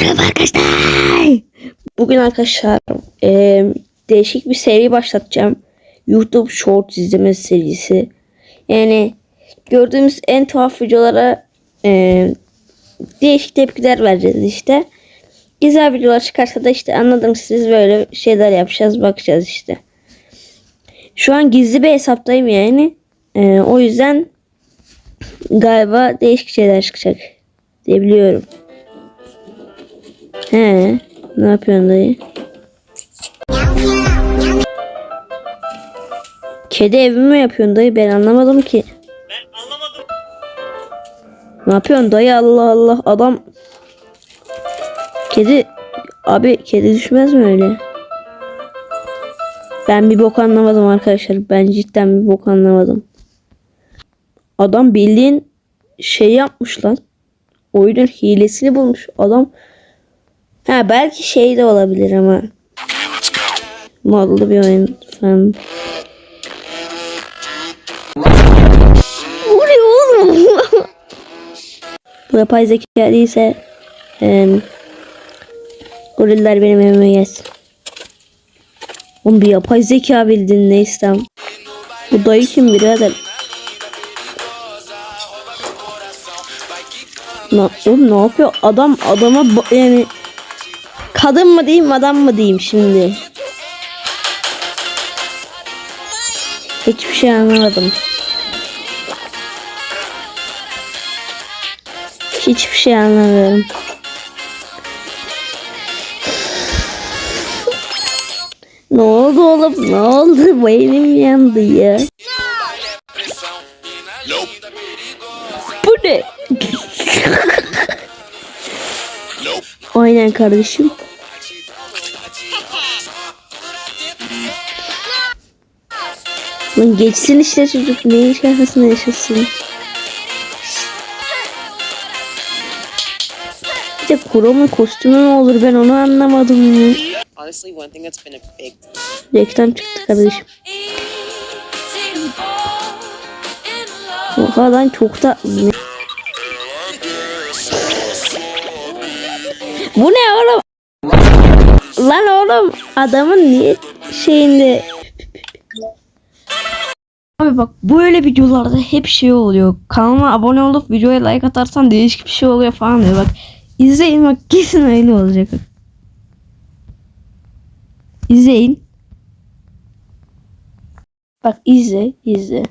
Merhaba arkadaşlar. Bugün arkadaşlar eee, değişik bir seri başlatacağım. YouTube Short izleme serisi. Yani gördüğümüz en tuhaf videolara eee, değişik tepkiler vereceğiz işte. Güzel videolar çıkarsa da işte anladım siz böyle şeyler yapacağız bakacağız işte. Şu an gizli bir hesaptayım yani. Eee, o yüzden galiba değişik şeyler çıkacak diye biliyorum. He, ne yapıyorsun dayı? Kedi evi mi yapıyorsun dayı? Ben anlamadım ki. Ben anlamadım. Ne yapıyorsun dayı? Allah Allah adam. Kedi abi kedi düşmez mi öyle? Ben bir bok anlamadım arkadaşlar. Ben cidden bir bok anlamadım. Adam bildiğin şey yapmış lan. Oyunun hilesini bulmuş. Adam Ha belki şey de olabilir ama. Modlu bir oyun falan. Vuruyor oğlum. Bu yapay zeka değilse em, goriller benim evime gelsin. Oğlum bir yapay zeka bildin ne istem. Bu dayı kim birader? Ne, oğlum ne yapıyor? Adam adama yani kadın mı diyeyim adam mı diyeyim şimdi? Hiçbir şey anlamadım. Hiçbir şey anlamıyorum. Ne oldu oğlum? Ne oldu? Beynim yandı ya. Bu ne? Aynen kardeşim. Lan geçsin işte çocuk. Neyin şakasını yaşasın. Bir de Kuro'nun kostümü ne olur ben onu anlamadım ya. çıktı kardeşim. Oha lan çok da... Bu ne oğlum? Lan oğlum adamın niye şeyinde... Abi bak böyle videolarda hep şey oluyor. Kanalıma abone olup videoya like atarsan değişik bir şey oluyor falan diyor. Bak izleyin bak kesin öyle olacak. İzleyin. Bak izle, izle.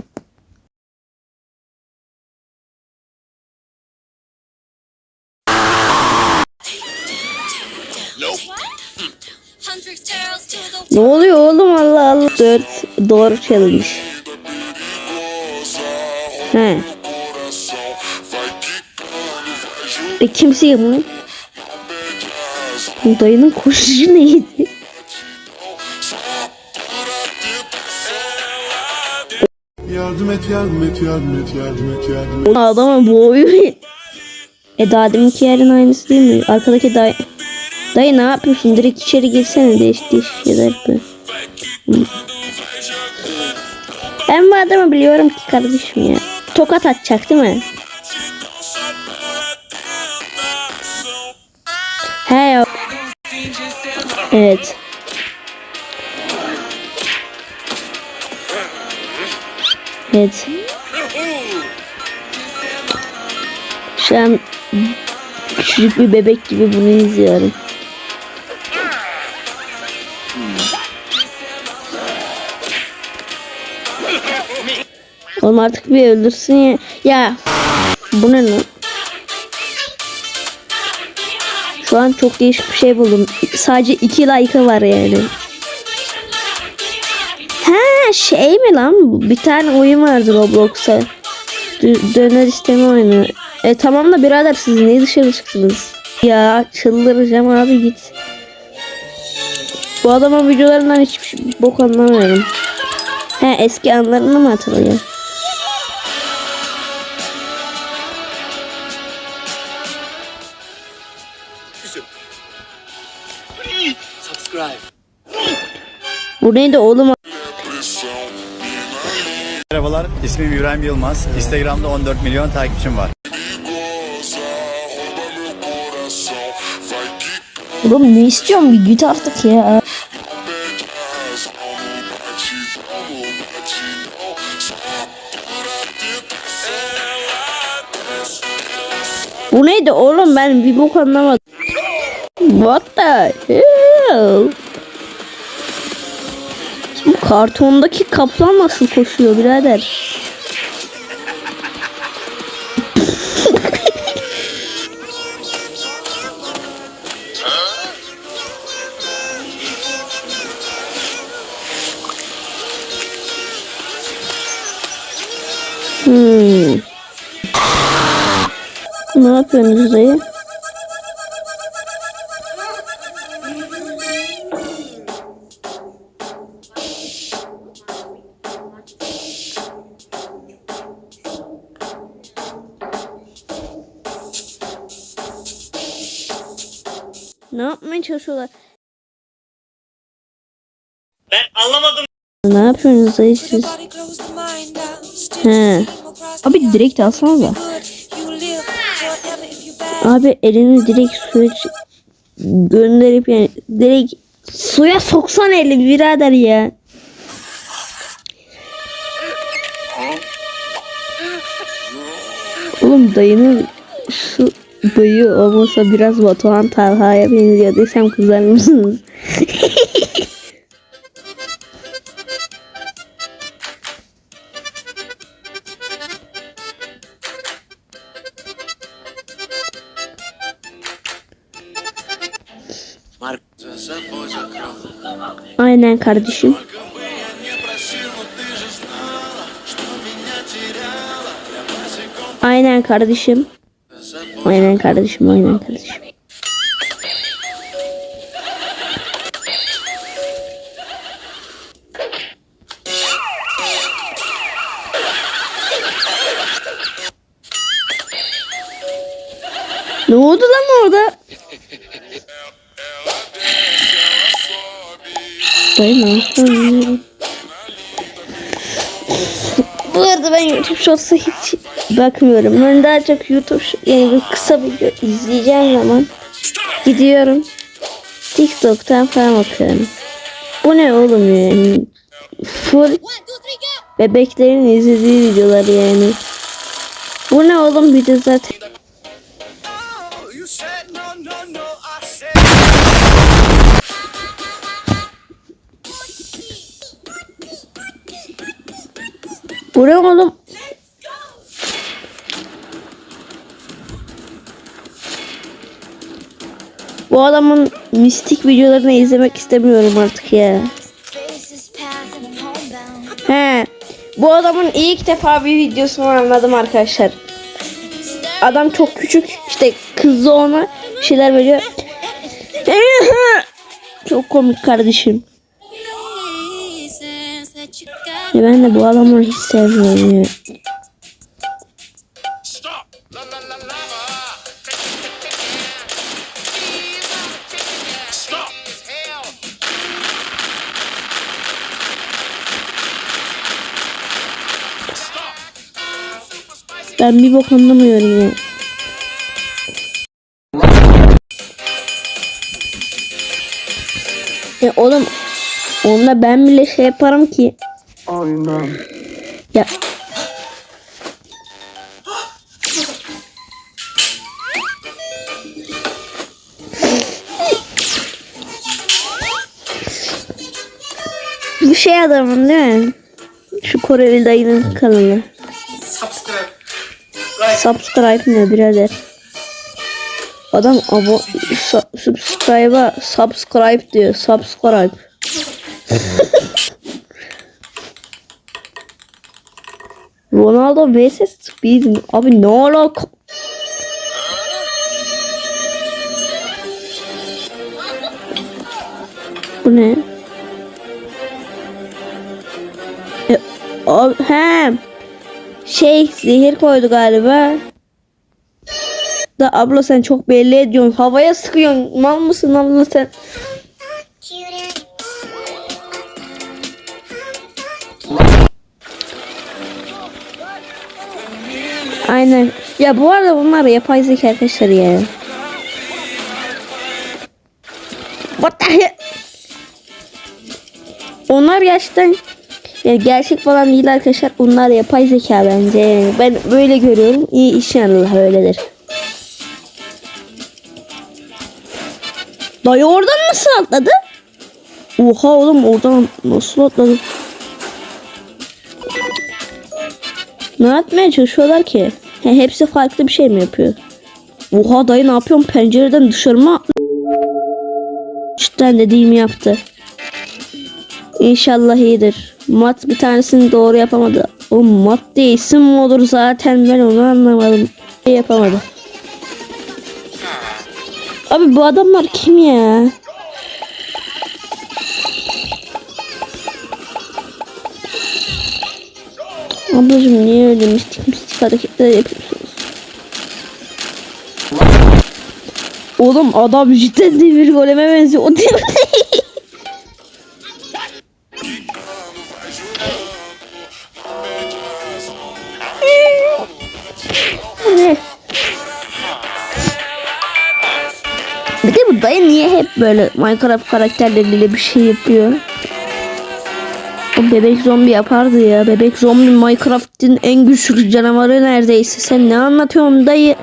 Ne oluyor oğlum Allah Allah. 4 doğru challenge. He. E kimse yapmıyor. Bu Dayının koşucu neydi? Yardım et, yardım et, yardım et, yardım et, yardım et. Adama boğuyor. E daha deminki yerin aynısı değil mi? Arkadaki dayı... Dayı ne yapıyorsun? Direkt içeri girsene değişik değişik şeyler yapıyor. Ben bu adamı biliyorum ki kardeşim ya. Tokat atacak değil mi? He. Evet. Evet. Şu an küçük bir bebek gibi bunu izliyorum. Oğlum artık bir öldürsün ya. Ya bu ne lan? Şu an çok değişik bir şey buldum. Sadece iki like'ı var yani. Ha şey mi lan? Bir tane oyun vardı Roblox'a. Dö- döner isteme oyunu. E tamam da birader siz niye dışarı çıktınız? Ya çıldıracağım abi git. Bu adamın videolarından hiçbir şey, bok anlamıyorum. He eski anlarını mı hatırlıyor? Bu neydi oğlum? Merhabalar, ismim İbrahim Yılmaz. Instagram'da 14 milyon takipçim var. Oğlum ne istiyorsun bir git artık ya. Bu neydi oğlum ben bir bok anlamadım. What the hell? Bu kartondaki kaplan nasıl koşuyor birader? Hmm. Ne yapıyorsunuz? Ne yapmaya çalışıyorlar? Ben anlamadım. Ne yapıyorsunuz dayı siz? He. Abi direkt alsana da. Abi elini direkt suya gönderip yani direkt suya soksan eli birader ya. Oğlum dayının şu dayı olmasa biraz Batuhan Talha'ya benziyor desem kızar mısınız? Aynen kardeşim. Aynen kardeşim. Aynen kardeşim, aynen kardeşim. Ne oldu lan orada? Dayı ne yapıyorsun? Arada ben YouTube Shorts'a hiç bakmıyorum. Ben daha çok YouTube yani kısa video izleyeceğim zaman gidiyorum. TikTok'tan falan bakıyorum. Bu ne oğlum yani? Full bebeklerin izlediği videolar yani. Bu ne oğlum bir de zaten. Bu ne oğlum? Bu adamın mistik videolarını izlemek istemiyorum artık ya. He. Bu adamın ilk defa bir videosunu anladım arkadaşlar. Adam çok küçük işte kızı ona şeyler veriyor. Çok komik kardeşim. Ya ben de bu adamı hiç sevmiyorum. Ben bir bok anlamıyorum ya. Ya oğlum onunla ben bile şey yaparım ki. Aynen. Ya Bu şey adamın değil mi? Şu Koreli dayının kanalı. Subscribe. Subscribe ne birader? Adam abo su- subscribe'a subscribe diyor. Subscribe. Ronaldo vs Speed? Abi ne alaka? Bu ne? E, abi, he. Şey zehir koydu galiba. Da abla sen çok belli ediyorsun. Havaya sıkıyorsun. Mal mısın abla sen? Aynen. Ya bu arada bunlar yapay zeka arkadaşlar ya. What the hell? Onlar gerçekten yani gerçek falan değil arkadaşlar. Bunlar yapay zeka bence. Yani ben böyle görüyorum. İyi inşallah öyledir. Dayı oradan nasıl atladı? Oha oğlum oradan nasıl atladı? Ne yapmaya çalışıyorlar ki? He, hepsi farklı bir şey mi yapıyor? Oha dayı ne yapıyorsun? Pencereden dışarı mı? Cidden dediğimi yaptı. İnşallah iyidir. Mat bir tanesini doğru yapamadı. O mat diye isim mi olur zaten ben onu anlamadım. Şey yapamadı. Abi bu adamlar kim ya? Ablacım niye öyle mistik mistik hareketler yapıyorsunuz? Oğlum adam cidden de bir goleme benziyor. O? Ne? Bir de bu dayı niye hep böyle Minecraft karakterleriyle bir şey yapıyor? Bebek zombi yapardı ya. Bebek zombi Minecraft'in en güçlü canavarı neredeyse. Sen ne anlatıyorsun dayı?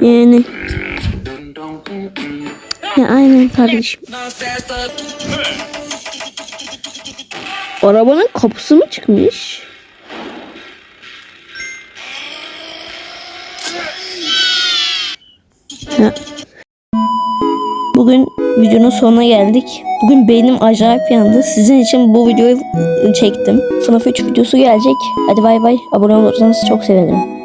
Yani. Ya aynen kardeşim. Arabanın kapısı mı çıkmış? Ya. Bugün videonun sonuna geldik. Bugün beynim acayip yandı. Sizin için bu videoyu çektim. FNAF 3 videosu gelecek. Hadi bay bay. Abone olursanız çok sevinirim.